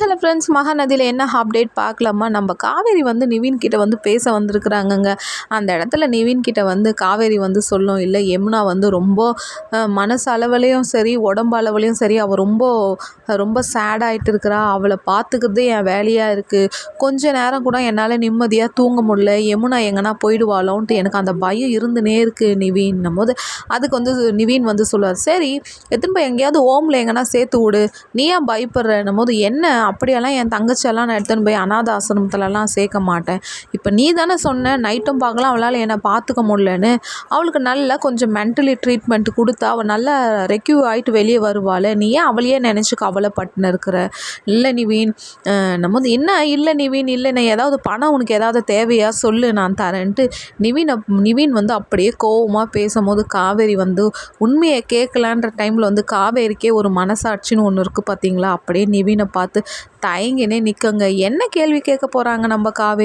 Hello friends மகாநதியில் என்ன update பார்க்கலாமா? நம்ம காவேரி வந்து நிவின் கிட்ட வந்து பேச வந்திருக்கிறாங்கங்க. அந்த இடத்துல நிவின் கிட்ட வந்து காவேரி வந்து சொல்லும் இல்லை யமுனா வந்து ரொம்ப மனசு அளவுலேயும் சரி உடம்பு அளவுலேயும் சரி அவள் ரொம்ப ரொம்ப சேடாகிட்டு இருக்கிறா. அவளை பார்த்துக்கிறதே என் வேலையாக இருக்குது கொஞ்ச நேரம் கூட என்னால் நிம்மதியாக தூங்க முடியல. யமுனா எங்கன்னா போயிடுவாளோன்ட்டு எனக்கு அந்த பயம் இருந்துனே இருக்குது நிவின் போது அதுக்கு வந்து நிவின் வந்து சொல்லுவார் சரி எத்தனை போய் எங்கேயாவது ஓமில் எங்கன்னா சேர்த்து விடு. நீ ஏன் பயப்படுறன்னும் போது என்ன அப்படியெல்லாம் என் தங்கச்சியெல்லாம் நான் எடுத்துன்னு போய் அனாத ஆசிரமத்துலலாம் சேர்க்க மாட்டேன். இப்போ நீ தானே சொன்ன நைட்டும் பார்க்கலாம் அவளால் என்னை பார்த்துக்க முடியலன்னு. அவளுக்கு நல்லா கொஞ்சம் மென்டலி ட்ரீட்மெண்ட் கொடுத்தா அவள் நல்லா ரெக்யூ ஆகிட்டு வெளியே வருவாள். நீ ஏன் அவளையே நினச்சி கவலைப்பட்டுன்னு இருக்கிற? இல்லை நிவீன் நம்ம வந்து என்ன? இல்லை நிவீன் இல்லை நான் ஏதாவது பணம் உனக்கு ஏதாவது தேவையா? சொல்லு நான் தரேன்ட்டு. நிவீன் நிவீன் வந்து அப்படியே கோவமாக பேசும்போது காவேரி வந்து உண்மையை கேட்கலான்ற டைமில் வந்து காவேரிக்கே ஒரு மனசாட்சின்னு ஒன்று இருக்குது பார்த்தீங்களா அப்படியே நிவீனை பார்த்து தயங்கினே நிற்கங்க என்ன கேள்வி கேட்க போகிறாங்க நம்ம காவேரி?